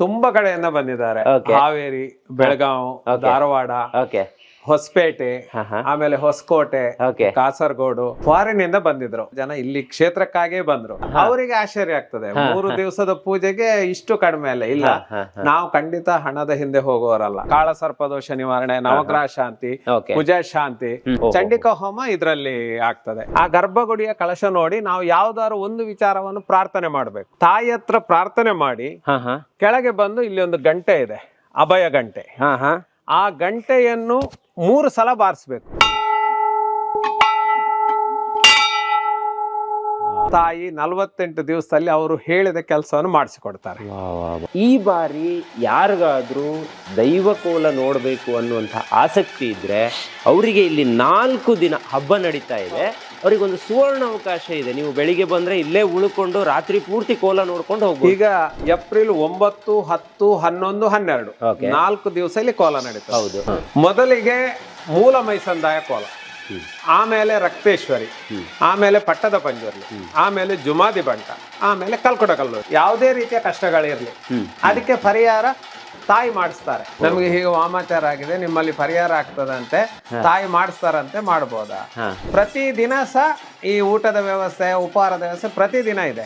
ತುಂಬಾ ಕಡೆಯಿಂದ ಬಂದಿದ್ದಾರೆ. ಹಾವೇರಿ ಬೆಳಗಾವ್ ಧಾರವಾಡ. ಓಕೆ ಹೊಸಪೇಟೆ ಆಮೇಲೆ ಹೊಸಕೋಟೆ ಕಾಸರಗೋಡು ಫಾರಿನ್ ಇಂದ ಬಂದಿದ್ರು. ಜನ ಇಲ್ಲಿ ಕ್ಷೇತ್ರಕ್ಕಾಗೇ ಬಂದ್ರು. ಅವರಿಗೆ ಆಶ್ಚರ್ಯ ಆಗ್ತದೆ. ಮೂರು ದಿವಸದ ಪೂಜೆಗೆ ಇಷ್ಟು ಕಡಿಮೆ ಅಲ್ಲ. ಇಲ್ಲ. ನಾವು ಖಂಡಿತ ಹಣದ ಹಿಂದೆ ಹೋಗುವವರಲ್ಲ ಕಾಳ ಸರ್ಪದೋಷ ನಿವಾರಣೆ ನವಗ್ರಹ ಶಾಂತಿ ಪೂಜಾ ಶಾಂತಿ. ಚಂಡಿಕಾ ಹೋಮ ಇದರಲ್ಲಿ ಆಗ್ತದೆ. ಆ ಗರ್ಭಗುಡಿಯ ಕಳಶ ನೋಡಿ ನಾವು ಯಾವ್ದಾದ್ರು ಒಂದು ವಿಚಾರವನ್ನು ಪ್ರಾರ್ಥನೆ ಮಾಡ್ಬೇಕು. ತಾಯಿ ಹತ್ರ ಪ್ರಾರ್ಥನೆ ಮಾಡಿ ಕೆಳಗೆ ಬಂದು ಇಲ್ಲಿ ಒಂದು ಗಂಟೆ ಇದೆ. ಅಭಯ ಗಂಟೆ. ಆ ಗಂಟೆಯನ್ನು ಮೂರು ಸಲ ಬಾರಿಸ್ಬೇಕು. ತಾಯಿ ನಲವತ್ತೆಂಟು ದಿವಸದಲ್ಲಿ ಅವರು ಹೇಳಿದ ಕೆಲಸವನ್ನು ಮಾಡಿಸಿಕೊಡ್ತಾರೆ. ಈ ಬಾರಿ ಯಾರಿಗಾದ್ರೂ ದೈವಕೋಲ ನೋಡಬೇಕು ಅನ್ನುವಂಥ ಆಸಕ್ತಿ ಇದ್ರೆ ಅವರಿಗೆ ಇಲ್ಲಿ ನಾಲ್ಕು ದಿನ ಹಬ್ಬ ನಡೀತಾ ಇದೆ. ಅವರಿಗೊಂದು ಸುವರ್ಣ ಅವಕಾಶ ಇದೆ. ನೀವು ಬೆಳಿಗ್ಗೆ ಬಂದ್ರೆ ಇಲ್ಲೇ ಉಳ್ಕೊಂಡು ರಾತ್ರಿ ಪೂರ್ತಿ ಕೋಲ ನೋಡ್ಕೊಂಡು ಹೋಗ್ಬೋದು. ಈಗ ಏಪ್ರಿಲ್ ಒಂಬತ್ತು ಹತ್ತು ಹನ್ನೊಂದು ಹನ್ನೆರಡು. ನಾಲ್ಕು ದಿವಸ ಇಲ್ಲಿ ಕೋಲ ನಡೀತಾ ಹೌದು. ಮೊದಲಿಗೆ ಮೂಲ ಮೈಸಂದಾಯ ಕೋಲ. ಆಮೇಲೆ ರಕ್ತೇಶ್ವರಿ ಆಮೇಲೆ ಪಟ್ಟದ ಪಂಜುರ್ಲಿ ಆಮೇಲೆ ಜುಮಾದಿ ಬಂಟ ಆಮೇಲೆ ಕಲ್ಕೊಟ ಕಲ್ಲು ಯಾವುದೇ ರೀತಿಯ ಕಷ್ಟಗಳಿರಲಿ. ಅದಕ್ಕೆ ಪರಿಹಾರ ತಾಯಿ ಮಾಡಿಸ್ತಾರೆ. ನಮಗೆ ಹೀಗೆ ವಾಮಾಚಾರ ಆಗಿದೆ ನಿಮ್ಮಲ್ಲಿ ಪರಿಹಾರ ಆಗ್ತದಂತೆ ತಾಯಿ ಮಾಡಿಸ್ತಾರಂತೆ ಮಾಡ್ಬೋದಾ? ಪ್ರತಿದಿನಸ ಪ್ರತಿ ದಿನ ಸಹ ಈ ಊಟದ ವ್ಯವಸ್ಥೆ ಉಪಹಾರದ ವ್ಯವಸ್ಥೆ ಪ್ರತಿದಿನ ಇದೆ.